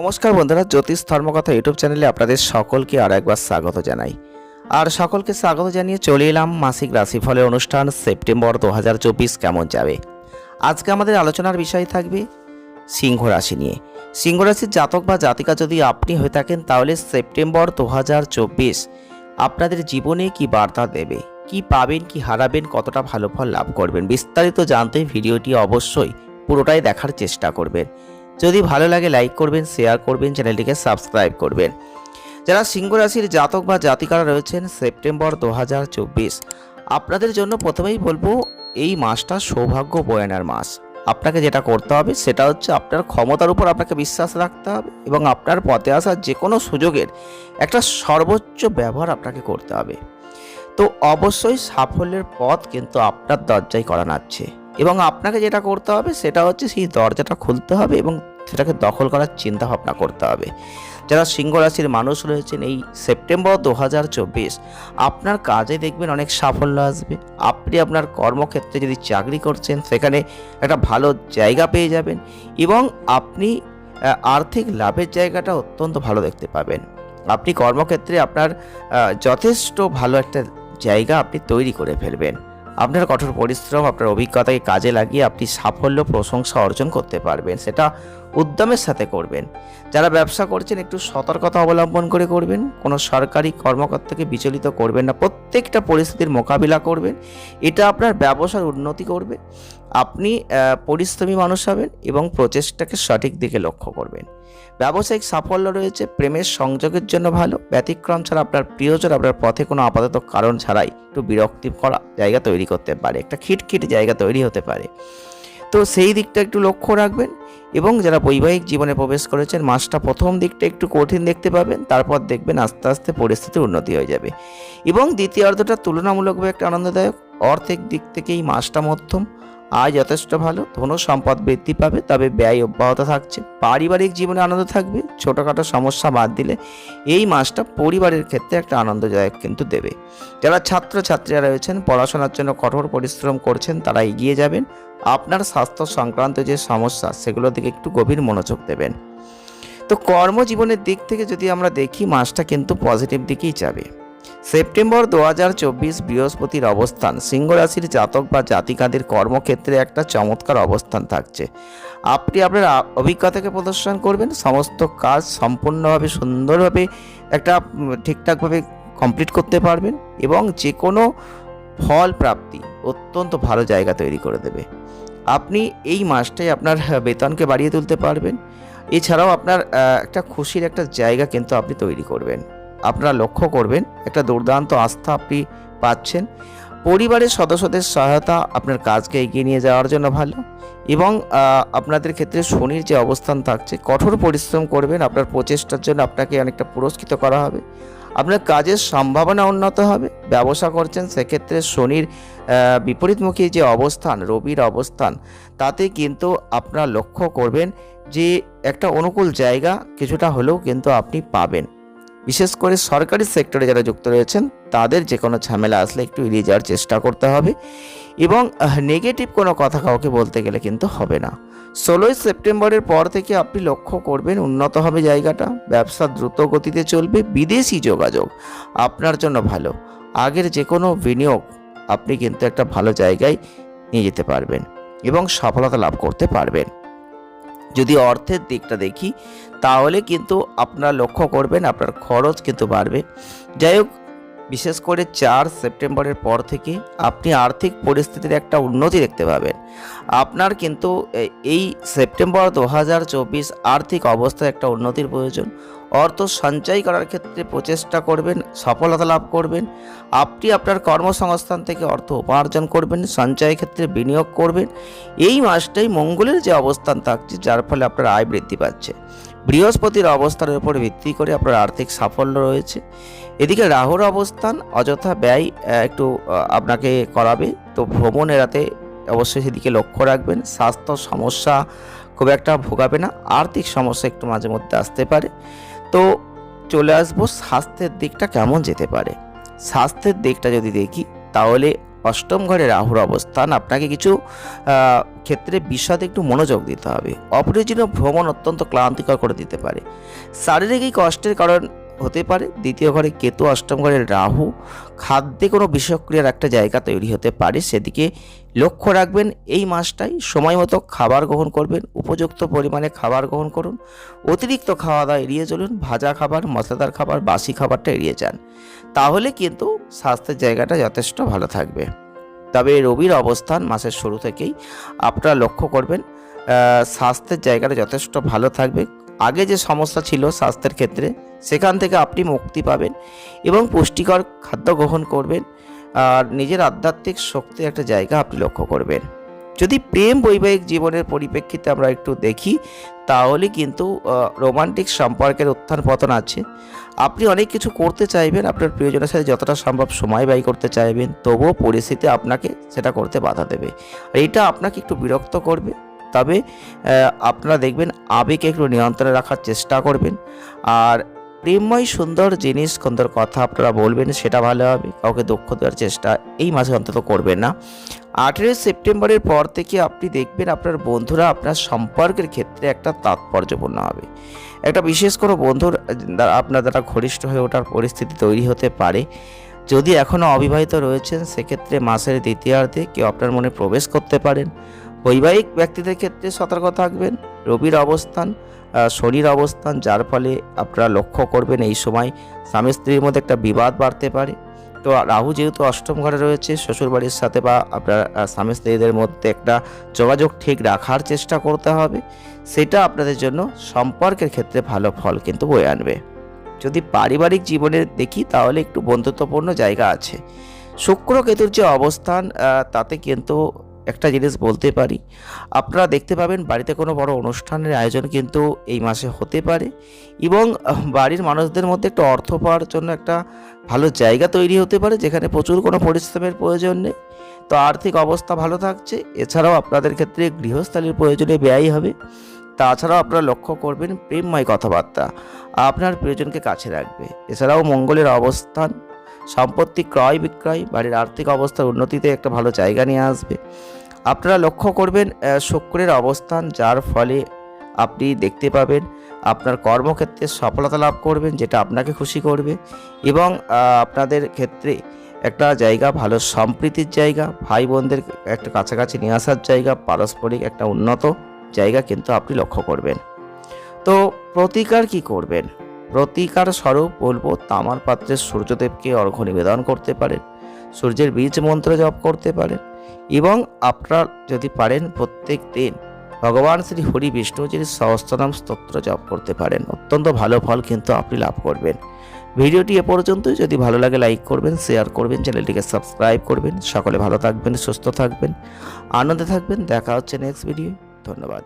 নমস্কার বন্ধুরা, জ্যোতিষ ধর্মকথা ইউটিউব চ্যানেলে আপনাদের সকলকে আর একবার স্বাগত জানাই। আর সকলকে স্বাগত জানিয়ে চলে এলাম মাসিক রাশিফলের অনুষ্ঠান সেপ্টেম্বর দু হাজার চব্বিশ কেমন যাবে? আজকে আমাদের আলোচনার বিষয় থাকবে সিংহ রাশি নিয়ে। সিংহ রাশির জাতক বা জাতিকা যদি আপনি হয়ে থাকেন, তাহলে সেপ্টেম্বর দু হাজার চব্বিশ আপনাদের জীবনে কি বার্তা দেবে? কি পাবেন, কি হারাবেন, কতটা ভালো ফল লাভ করবেন? বিস্তারিত জানতে ভিডিওটি অবশ্যই পুরোটাই দেখার চেষ্টা করবেন। যদি ভালো লাগে লাইক করবেন শেয়ার করবেন, চ্যানেলটিকে সাবস্ক্রাইব করবেন। যারা সিংহ রাশির জাতক বা জাতিকারা রয়েছেন, সেপ্টেম্বর দু হাজার চব্বিশ, আপনাদের জন্য প্রথমেই বলব, এই মাসটা সৌভাগ্য বয়ানার মাস। আপনাকে যেটা করতে হবে, সেটা হচ্ছে আপনার ক্ষমতার উপর আপনাকে বিশ্বাস রাখতে হবে এবং আপনার পথে আসা যে কোনো সুযোগের একটা সর্বোচ্চ ব্যবহার আপনাকে করতে হবে। তো অবশ্যই সাফল্যের পথ কিন্তু আপনার দরজায় করা নাচ্ছে। এবং আপনাকে যেটা করতে হবে, সেটা হচ্ছে সেই দরজাটা খুলতে হবে এবং সেটাকে দখল করার চিন্তা ভাবনা করতে হবে। যারা সিংহ রাশির মানুষ রয়েছেন, এই সেপ্টেম্বর দু হাজার চব্বিশ, আপনার কাজে দেখবেন অনেক সাফল্য আসবে। আপনি আপনার কর্মক্ষেত্রে যদি চাকরি করছেন, সেখানে একটা ভালো জায়গা পেয়ে যাবেন এবং আপনি আর্থিক লাভের জায়গাটা অত্যন্ত ভালো দেখতে পাবেন। আপনি কর্মক্ষেত্রে আপনার যথেষ্ট ভালো একটা জায়গা আপনি তৈরি করে ফেলবেন। আপনার কঠোর পরিশ্রম, আপনার অভিজ্ঞতাকে কাজে লাগিয়ে আপনি সাফল্য, প্রশংসা অর্জন করতে পারবেন। সেটা উদ্যমের সাথে করবেন। যারা ব্যবসা করছেন, একটু সতর্কতা অবলম্বন করে করবেন। কোনো সরকারি কর্মকর্তাকে বিচলিত করবেন না। প্রত্যেকটা পরিস্থিতির মোকাবিলা করবেন। এটা আপনার ব্যবসার উন্নতি করবে। আপনি পরিশ্রমী মানুষ হবেন এবং প্রচেষ্টাকে সঠিক দিকে লক্ষ্য করবেন। ব্যবসায়িক সাফল্য রয়েছে, প্রেমের সংযোগের জন্য ভালো, ব্যতিক্রম ছাড়া আপনার প্রিয়জন আপনার পথে কোনো আপাতত কারণ ছাড়াই একটু বিরক্তি করা জায়গা তৈরি করতে পারে, একটা খিটখিট জায়গা তৈরি হতে পারে। তো সেই দিকটা একটু লক্ষ্য রাখবেন এবং যারা বৈবাহিক জীবনে প্রবেশ করেছেন, মাসটা প্রথম দিকটা একটু কঠিন দেখতে পাবেন, তারপর দেখবেন আস্তে আস্তে পরিস্থিতির উন্নতি হয়ে যাবে। এবং দ্বিতীয় অর্ধটা তুলনামূলকভাবে একটা আনন্দদায়ক অর্থের দিক থেকে এই মাসটা মধ্যম আয় যথেষ্ট ভালো, ধন সম্পদ বৃদ্ধি পাবে, তবে ব্যয় অব্যাহত থাকছে। পারিবারিক জীবনে আনন্দ থাকবে, ছোটোখাটো সমস্যা বাদ দিলে এই মাসটা পরিবারের ক্ষেত্রে একটা আনন্দদায়ক কিন্তু দেবে। যারা ছাত্রছাত্রীরা রয়েছেন, পড়াশোনার জন্য কঠোর পরিশ্রম করছেন, তারা এগিয়ে যাবেন। আপনার স্বাস্থ্য সংক্রান্ত যে সমস্যা, সেগুলোর দিকে একটু গভীর মনোযোগ দেবেন। তো কর্মজীবনের দিক থেকে যদি আমরা দেখি, মাসটা কিন্তু পজিটিভ দিকেই যাবে। সেপ্টেম্বর দু হাজার চব্বিশ বৃহস্পতির অবস্থান। সিংহ রাশির জাতক বা জাতিকাদের কর্মক্ষেত্রে একটা চমৎকার অবস্থান থাকছে। আপনি আপনার অভিজ্ঞতাকে প্রদর্শন করবেন। সমস্ত কাজ সম্পূর্ণভাবে সুন্দরভাবে একটা ঠিকঠাকভাবে কমপ্লিট করতে পারবেন এবং যে কোনো ফল প্রাপ্তি অত্যন্ত ভালো জায়গা তৈরি করে দেবে। আপনি এই মাসটায় আপনার বেতনকে বাড়িয়ে তুলতে পারবেন। এছাড়াও আপনার একটা খুশির একটা জায়গা কিন্তু আপনি তৈরি করবেন। আপনারা লক্ষ্য করবেন, একটা দুর্দান্ত আস্থা আপনি পাচ্ছেন। পরিবারের সদস্যদের সহায়তা আপনার কাজকে এগিয়ে নিয়ে যাওয়ার জন্য ভালো এবং আপনাদের ক্ষেত্রে শনির যে অবস্থান থাকছে, কঠোর পরিশ্রম করবেন, আপনার প্রচেষ্টার জন্য আপনাকে অনেকটা পুরস্কৃত করা হবে। আপনার কাজের সম্ভাবনা উন্নত হবে, ব্যবসা করছেন, সেক্ষেত্রে শনির বিপরীতমুখী যে অবস্থান, রবির অবস্থান, তাতে কিন্তু আপনারা লক্ষ্য করবেন যে একটা অনুকূল জায়গা কিছুটা হলেও কিন্তু আপনি পাবেন। বিশেষ করে সরকারি সেক্টরে যারা যুক্ত রয়েছেন, তাদের যে কোনো ঝামেলা আসলে একটু এড়িয়ে যাওয়ার চেষ্টা করতে হবে এবং নেগেটিভ কোনো কথা কাউকে বলতে গেলে কিন্তু হবে না। ষোলোই সেপ্টেম্বরের পর থেকে আপনি লক্ষ্য করবেন উন্নত হবে জায়গাটা, ব্যবসা দ্রুত গতিতে চলবে, বিদেশি যোগাযোগ আপনার জন্য ভালো। আগের যে কোনো বিনিয়োগ আপনি কিন্তু একটা ভালো জায়গায় নিয়ে যেতে পারবেন এবং সফলতা লাভ করতে পারবেন। যদি অর্থের দিকটা দেখি, তাহলে কিন্তু আপনারা লক্ষ্য করবেন আপনার খরচ কিন্তু বাড়বে। যাই হোক, বিশেষ করে চার সেপ্টেম্বরের পর থেকে আপনি আর্থিক পরিস্থিতির একটা উন্নতি দেখতে পাবেন। আপনার কিন্তু এই সেপ্টেম্বর দু হাজার চব্বিশ আর্থিক অবস্থায় একটা উন্নতির প্রয়োজন। অর্থ সঞ্চয় করার ক্ষেত্রে প্রচেষ্টা করবেন, সফলতা লাভ করবেন। আপনি আপনার কর্মসংস্থান থেকে অর্থ উপার্জন করবেন সঞ্চয় ক্ষেত্রে বিনিয়োগ করবেন। এই মাসটাই মঙ্গলের যে অবস্থান থাকছে, যার ফলে আপনার আয় বৃদ্ধি পাচ্ছে। বৃহস্পতির অবস্থানের উপর ভিত্তি করে আপনার আর্থিক সাফল্য রয়েছে। এদিকে রাহুর অবস্থান অযথা ব্যয় একটু আপনাকে করাবে। তো ভ্রমণ এড়াতে অবশ্যই সেদিকে লক্ষ্য রাখবেন। স্বাস্থ্য সমস্যা খুব একটা ভোগাবে না। আর্থিক সমস্যা একটু মাঝে মধ্যে আসতে পারে। তো চলে আসব স্বাস্থ্যের দিকটা কেমন যেতে পারে। স্বাস্থ্যের দিকটা যদি দেখি, তাহলে অষ্টম ঘরে রাহুর অবস্থান, আপনাকে কিছু ক্ষেত্রে বিষাদে একটু মনোযোগ দিতে হবে। অপ্রয়োজনীয় ভ্রমণ অত্যন্ত ক্লান্তিকর করে দিতে পারে। শারীরিক এই কষ্টের কারণ হতে পারে। দ্বিতীয় ঘরে কেতু, অষ্টম ঘরে রাহু। খাদ্যে কোনো বিষক্রিয়ার একটা জায়গা তৈরি হতে পারে। সেদিকে লক্ষ্য রাখবেন, এই মাসটাই সময় মতো খাবার গ্রহণ করবেন, উপযুক্ত পরিমাণে খাবার গ্রহণ করুন, অতিরিক্ত খাওয়া দাওয়া এড়িয়ে চলুন, ভাজা খাবার, মশলাদার খাবার, বাসি খাবারটা এড়িয়ে যান। তাহলে কিন্তু স্বাস্থ্যের জায়গাটা যথেষ্ট ভালো থাকবে। তবে রবির অবস্থান মাসের শুরু থেকেই আপনারা লক্ষ্য করবেন স্বাস্থ্যের জায়গাটা যথেষ্ট ভালো থাকবে। আগে যে সমস্যা ছিল স্বাস্থ্যের ক্ষেত্রে, সেখান থেকে আপনি মুক্তি পাবেন এবং পুষ্টিকর খাদ্য গ্রহণ করবেন। আর নিজের আধ্যাত্মিক শক্তির একটা জায়গা আপনি লক্ষ্য করবেন। যদি প্রেম বৈবাহিক জীবনের পরিপ্রেক্ষিতে আমরা একটু দেখি, তাহলে কিন্তু রোমান্টিক সম্পর্কের উত্থান পতন আছে। আপনি অনেক কিছু করতে চাইবেন, আপনার প্রিয়জনের সাথে যতটা সম্ভব সময় ব্যয় করতে চাইবেন, তবুও পরিস্থিতি আপনাকে সেটা করতে বাধা দেবে। আর এটা আপনাকে একটু বিরক্ত করবে। তবে আপনারা দেখবেন আবেগকে একটু নিয়ন্ত্রণে রাখার চেষ্টা করবেন। আর প্রেমময় সুন্দর জিনিস সুন্দর কথা আপনারা বলবেন সেটা ভালো হবে, কাউকে দুঃখ দেওয়ার চেষ্টা এই মাসে অন্তত করবেন না। আঠেরোই সেপ্টেম্বরের পর থেকে আপনি দেখবেন আপনার বন্ধুরা আপনার সম্পর্কের ক্ষেত্রে একটা তাৎপর্যপূর্ণ হবে। একটা বিশেষ কোনো বন্ধুর আপনার দ্বারা ঘনিষ্ঠ হয়ে ওঠার পরিস্থিতি তৈরি হতে পারে। যদি এখনও অবিবাহিত রয়েছেন, সেক্ষেত্রে মাসের দ্বিতীয়ার্ধে কেউ আপনার মনে প্রবেশ করতে পারেন। বৈবাহিক ব্যক্তিদের ক্ষেত্রে সতর্ক থাকবেন রবির অবস্থান শনির অবস্থান, যার ফলে আপনারা লক্ষ্য করবেন এই সময় স্বামী স্ত্রীর মধ্যে একটা বিবাদ বাড়তে পারে। তো রাহু যেহেতু অষ্টম ঘরে রয়েছে, শ্বশুরবাড়ির সাথে বা আপনার স্বামী স্ত্রীদের মধ্যে একটা যোগাযোগ ঠিক রাখার চেষ্টা করতে হবে। সেটা আপনাদের জন্য সম্পর্কের ক্ষেত্রে ভালো ফল কিন্তু বয়ে আনবে। যদি পারিবারিক জীবনে দেখি, তাহলে একটু বন্ধুত্বপূর্ণ জায়গা আছে। শুক্র কেতুর যে অবস্থান তাতে কিন্তু একটা জিনিস বলতে পারি। আপনারা দেখতে পাবেন বাড়িতে কোনো বড় অনুষ্ঠানের আয়োজন কিন্তু এই মাসে হতে পারে এবং বাড়ির মানুষদের মধ্যে একটা অর্থ পাওয়ার জন্য একটা ভালো জায়গা তৈরি হতে পারে যেখানে প্রচুর কোনো পরিশ্রমের প্রয়োজন নেই। তো আর্থিক অবস্থা ভালো থাকছে, এছাড়াও আপনাদের ক্ষেত্রে গৃহস্থালির প্রয়োজনে ব্যয় হবে। তাছাড়াও আপনারা লক্ষ্য করবেন প্রেমময় কথাবার্তা আপনার প্রিয়জনকে কাছে রাখবে। এছাড়াও মঙ্গলের অবস্থান সম্পত্তি ক্রয় বিক্রয়, বাড়ির আর্থিক অবস্থার উন্নতিতে একটা ভালো জায়গা নিয়ে আসবে। আপনারা লক্ষ্য করবেন শুক্রের অবস্থান, যার ফলে আপনি দেখতে পাবেন, আপনার কর্মক্ষেত্রে সফলতা লাভ করবেন, যেটা আপনাকে খুশি করবে এবং আপনাদের ক্ষেত্রে একটা জায়গা, ভালো সম্প্রীতির জায়গা ভাই বোনদের একটা কাছাকাছি নিয়ে আসার জায়গা, পারস্পরিক একটা উন্নত জায়গা কিন্তু আপনি লক্ষ্য করবেন। তো প্রতিকার কি করবেন? প্রতিকার স্বরূপ বলব, তামার পাত্রে সূর্যদেবকে অর্ঘ্য নিবেদন করতে পারেন, সূর্যের বীজ মন্ত্র জপ করতে পারেন এবং আপনার যদি পারেন প্রত্যেক দিন ভগবান শ্রী হরি বিষ্ণুজির সহস্রনাম স্তোত্র জপ করতে পারেন। অত্যন্ত ভালো ফল কিন্তু আপনি লাভ করবেন। ভিডিওটি এ পর্যন্তই। যদি ভালো লাগে লাইক করবেন, শেয়ার করবেন, চ্যানেলটিকে সাবস্ক্রাইব করবেন। সকলে ভালো থাকবেন, সুস্থ থাকবেন, আনন্দে থাকবেন। দেখা হচ্ছে নেক্সট ভিডিও ধন্যবাদ।